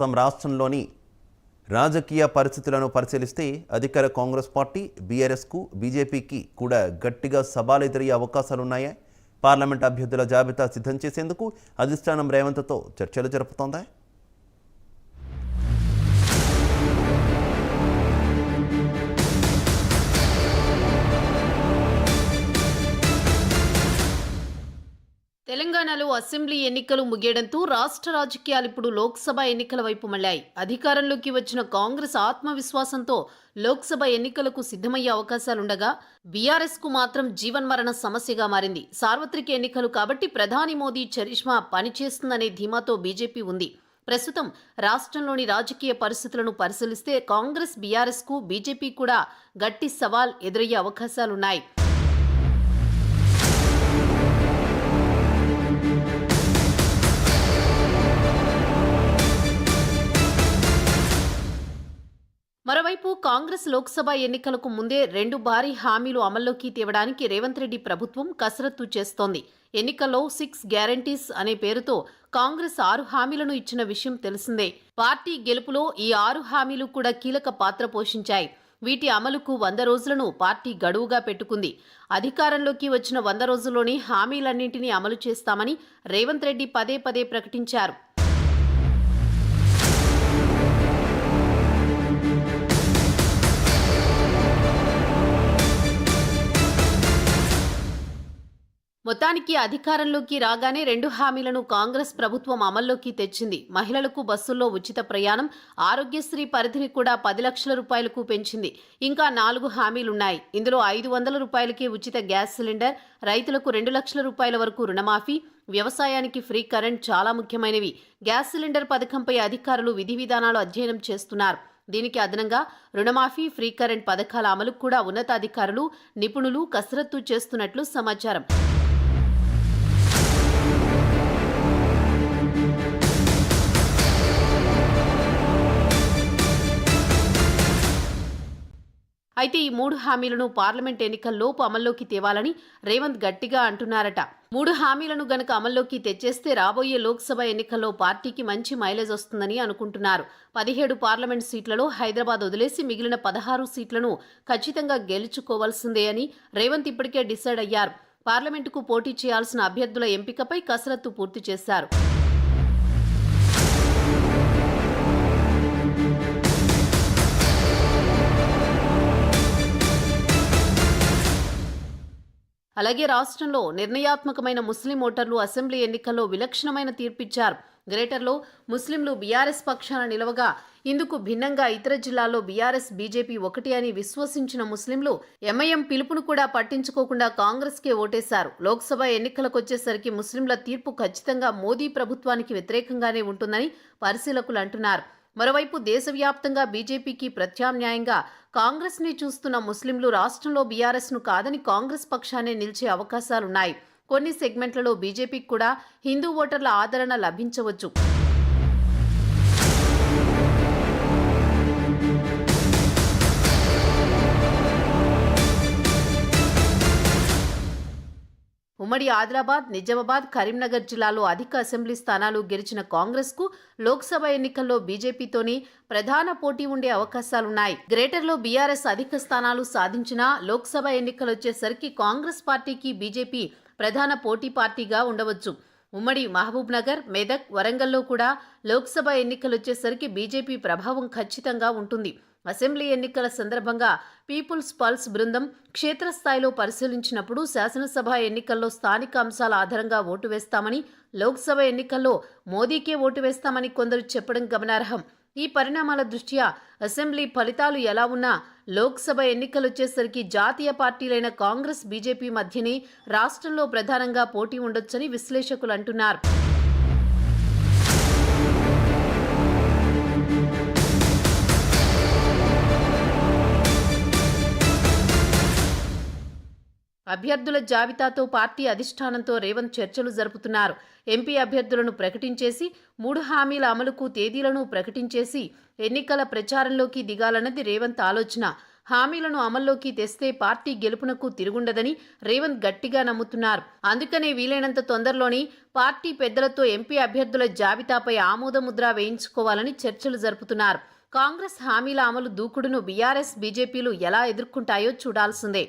తమ రాష్ట్రంలోని రాజకీయ పరిస్థితులను పరిశీలిస్తే అధికార కాంగ్రెస్ పార్టీ బీఆర్ఎస్కు బీజేపీకి కూడా గట్టిగా సవాలు ఎదురయ్యే అవకాశాలున్నాయా. పార్లమెంట్ అభ్యర్థుల జాబితా సిద్ధం చేసేందుకు అధిష్టానం రేవంత్తో చర్చలు జరుపుతోందా. తెలంగాణలో అసెంబ్లీ ఎన్నికలు ముగియడంతో రాష్ట్ర రాజకీయాలు ఇప్పుడు లోక్సభ ఎన్నికల వైపు మళ్ళాయి అధికారంలోకి వచ్చిన కాంగ్రెస్ ఆత్మవిశ్వాసంతో లోక్సభ ఎన్నికలకు సిద్ధమయ్యే అవకాశాలుండగా బీఆర్ఎస్కు మాత్రం జీవన్మరణ సమస్యగా మారింది. సార్వత్రిక ఎన్నికలు కాబట్టి ప్రధాని మోదీ చరిష్మా పనిచేస్తుందనే ధీమాతో బీజేపీ ఉంది. ప్రస్తుతం రాష్ట్రంలోని రాజకీయ పరిస్థితులను పరిశీలిస్తే కాంగ్రెస్ బీఆర్ఎస్కు బీజేపీ కూడా గట్టి సవాల్ ఎదురయ్యే అవకాశాలున్నాయి. మరోవైపు కాంగ్రెస్ లోక్సభ ఎన్నికలకు ముందే రెండు భారీ హామీలు అమల్లోకి తేవడానికి రేవంత్ రెడ్డి ప్రభుత్వం కసరత్తు చేస్తోంది. ఎన్నికల్లో సిక్స్ గ్యారంటీస్ అనే పేరుతో కాంగ్రెస్ ఆరు హామీలను ఇచ్చిన విషయం తెలిసిందే. పార్టీ గెలుపులో ఈ ఆరు హామీలు కూడా కీలక పాత్ర పోషించాయి. వీటి అమలుకు వంద రోజులను పార్టీ గడువుగా పెట్టుకుంది. అధికారంలోకి వచ్చిన వంద రోజుల్లోనే హామీలన్నింటినీ అమలు చేస్తామని రేవంత్ రెడ్డి పదే పదే ప్రకటించారు. మొత్తానికి అధికారంలోకి రాగానే రెండు హామీలను కాంగ్రెస్ ప్రభుత్వం అమల్లోకి తెచ్చింది. మహిళలకు బస్సుల్లో ఉచిత ప్రయాణం ఆరోగ్యశ్రీ పరిధిని కూడా పది లక్షల రూపాయలకు పెంచింది. ఇంకా నాలుగు హామీలున్నాయి. ఇందులో ఐదు వందల రూపాయలకే ఉచిత గ్యాస్ సిలిండర్ రైతులకు రెండు లక్షల రూపాయల వరకు రుణమాఫీ వ్యవసాయానికి ఫ్రీ కరెంట్ చాలా ముఖ్యమైనవి. గ్యాస్ సిలిండర్ పథకంపై అధికారులు విధి విధానాలు అధ్యయనం చేస్తున్నారు. దీనికి అదనంగా రుణమాఫీ ఫ్రీ కరెంట్ పథకాల అమలుకు కూడా ఉన్నతాధికారులు నిపుణులు కసరత్తు చేస్తున్నట్లు సమాచారం. అయితే ఈ మూడు హామీలను పార్లమెంట్ ఎన్నికల్లోపు అమల్లోకి తేవాలని రేవంత్ గట్టిగా అంటున్నారట. మూడు హామీలను గనక అమల్లోకి తెచ్చేస్తే రాబోయే లోక్సభ ఎన్నికల్లో పార్టీకి మంచి మైలేజ్ వస్తుందని అనుకుంటున్నారు. పదిహేడు పార్లమెంట్ సీట్లలో హైదరాబాద్ వదిలేసి మిగిలిన పదహారు సీట్లను ఖచ్చితంగా గెలుచుకోవాల్సిందే అని రేవంత్ ఇప్పటికే డిసైడ్ అయ్యారు. పార్లమెంటుకు పోటీ చేయాల్సిన అభ్యర్థుల ఎంపికపై కసరత్తు పూర్తి చేశారు. అలాగే రాష్ట్రంలో నిర్ణయాత్మకమైన ముస్లిం ఓటర్లు అసెంబ్లీ ఎన్నికల్లో విలక్షణమైన తీర్పిచ్చారు. గ్రేటర్లో ముస్లింలు బీఆర్ఎస్ పక్షాన నిలవగా ఇందుకు భిన్నంగా ఇతర జిల్లాల్లో బీఆర్ఎస్ బీజేపీ ఒకటి అని విశ్వసించిన ముస్లింలు ఎంఐఎం పిలుపును కూడా పట్టించుకోకుండా కాంగ్రెస్కే ఓటేశారు. లోక్సభ ఎన్నికలకొచ్చేసరికి ముస్లింల తీర్పు ఖచ్చితంగా మోదీ ప్రభుత్వానికి వ్యతిరేకంగానే ఉంటుందని పరిశీలకులు అంటున్నారు. మరోవైపు దేశవ్యాప్తంగా బీజేపీకి ప్రత్యామ్నాయంగా కాంగ్రెస్ని చూస్తున్న ముస్లింలు రాష్ట్రంలో బీఆర్ఎస్ను కాదని కాంగ్రెస్ పక్షానే నిలిచే అవకాశాలున్నాయి. కొన్ని సెగ్మెంట్లలో బీజేపీకి కూడా హిందూ ఓటర్ల ఆదరణ లభించవచ్చు. ఉమ్మడి ఆదిలాబాద్ నిజామాబాద్ కరీంనగర్ జిల్లాలో అధిక అసెంబ్లీ స్థానాలు గెలిచిన కాంగ్రెస్కు లోక్సభ ఎన్నికల్లో బీజేపీతోని ప్రధాన పోటీ ఉండే అవకాశాలున్నాయి. గ్రేటర్లో బీఆర్ఎస్ అధిక స్థానాలు సాధించినా లోక్సభ ఎన్నికలొచ్చేసరికి కాంగ్రెస్ పార్టీకి బీజేపీ ప్రధాన పోటీ పార్టీగా ఉండవచ్చు. ఉమ్మడి మహబూబ్ నగర్ మెదక్ వరంగల్లో కూడా లోక్సభ ఎన్నికలొచ్చేసరికి బీజేపీ ప్రభావం ఖచ్చితంగా ఉంటుంది. అసెంబ్లీ ఎన్నికల సందర్భంగా పీపుల్స్ పల్స్ బృందం క్షేత్రస్థాయిలో పరిశీలించినప్పుడు శాసనసభ ఎన్నికల్లో స్థానిక అంశాల ఆధారంగా ఓటు వేస్తామని లోక్సభ ఎన్నికల్లో మోదీకే ఓటు వేస్తామని కొందరు చెప్పడం గమనార్హం. ఈ పరిణామాల దృష్ట్యా అసెంబ్లీ ఫలితాలు ఎలా ఉన్నా లోక్సభ ఎన్నికలొచ్చేసరికి జాతీయ పార్టీలైన కాంగ్రెస్ బీజేపీ మధ్యనే రాష్ట్రంలో ప్రధానంగా పోటీ ఉండొచ్చని విశ్లేషకులు అంటున్నారు. అభ్యర్థుల జాబితాతో పార్టీ అధిష్టానంతో రేవంత్ చర్చలు జరుపుతున్నారు. ఎంపీ అభ్యర్థులను ప్రకటించేసి మూడు హామీల అమలుకు తేదీలను ప్రకటించేసి ఎన్నికల ప్రచారంలోకి దిగాలన్నది రేవంత్ ఆలోచన. హామీలను అమల్లోకి తెస్తే పార్టీ గెలుపునకు తిరుగుండదని రేవంత్ గట్టిగా నమ్ముతున్నారు. అందుకనే వీలైనంత తొందరలోని పార్టీ పెద్దలతో ఎంపీ అభ్యర్థుల జాబితాపై ఆమోదముద్ర వేయించుకోవాలని చర్చలు జరుపుతున్నారు. కాంగ్రెస్ హామీల అమలు దూకుడును బీఆర్ఎస్ బీజేపీలు ఎలా ఎదుర్కొంటాయో చూడాల్సిందే.